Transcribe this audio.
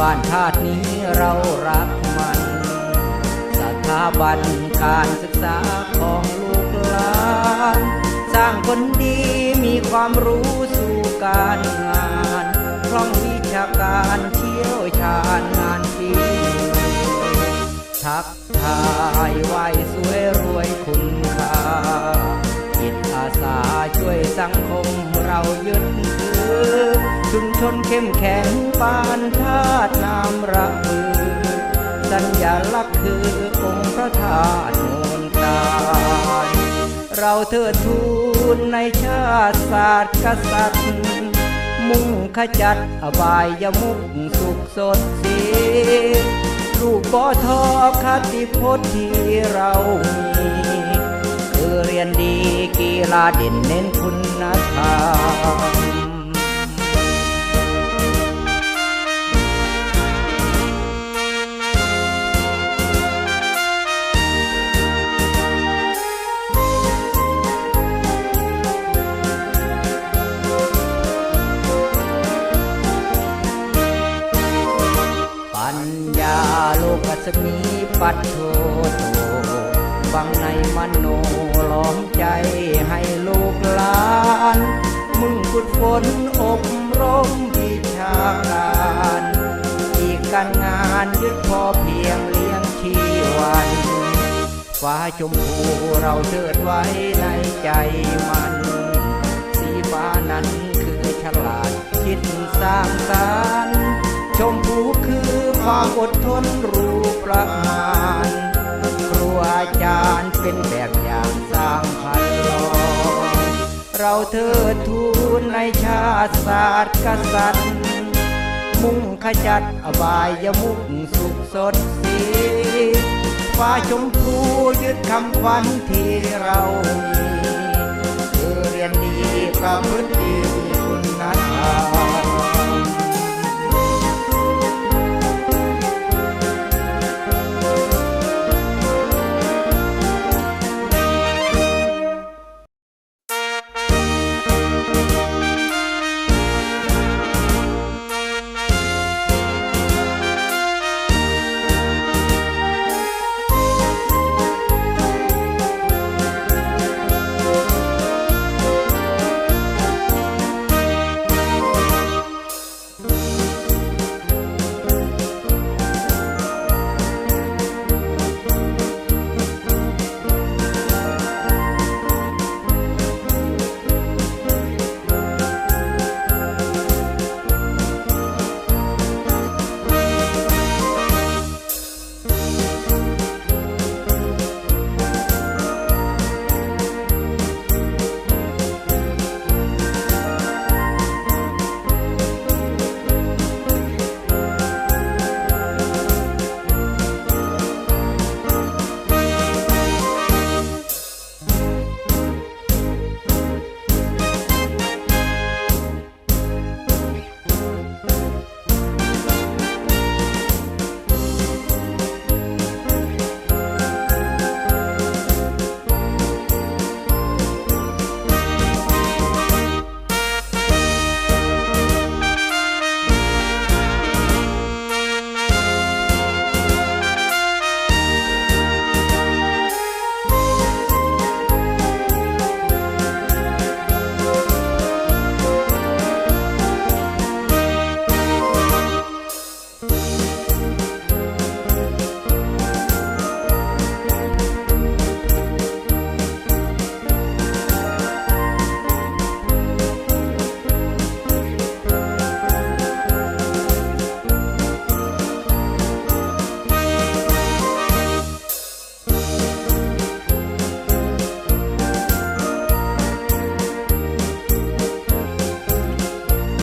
บ้านชาตินี้เรารักมัน สถาบันการศึกษาของลูกหลาน สร้างคนดีมีความรู้สู่การงานคล่องวิชาการเชี่ยวชาญงานฝีทักทายไว ชุมชนเข้มแข็งปานธาตุน้ำระบือ สัญญาลักษณ์คือองค์พระธาตุโนนตาลเราเทิดทูนในชาติศาสตร์กษัตริย์ มุ่งขจัดอบายยมุกสุขสดสีลูกบอทอคติพจน์ที่เรามีคือเรียนดีกีฬาเด่นเน้นคุณธรรม โลกัสมีปัตโทโตฟังในมโนล้อมใจให้ลูกหลาน มึงฝึกฝนอบรมวิชาการอีกการงานยึดพอเพียงเลี้ยงชีวันฟ้าชมพูเราเชิดไว้ในใจมัน สีฟ้านั้นคือฉลาดคิดสร้างสรรค์ชมพูคือความอดทนรู้ ประมาณครูอาจารย์เป็นแบบอย่างสร้างพันลอเราเทิดทูนในชาติศาสตร์กษัตริย์ มุ่งขจัดอบายยมุกสุขสดสีฟ้าชมพูยึดคำขวัญที่เรามีคือเรียนดีประพฤติดี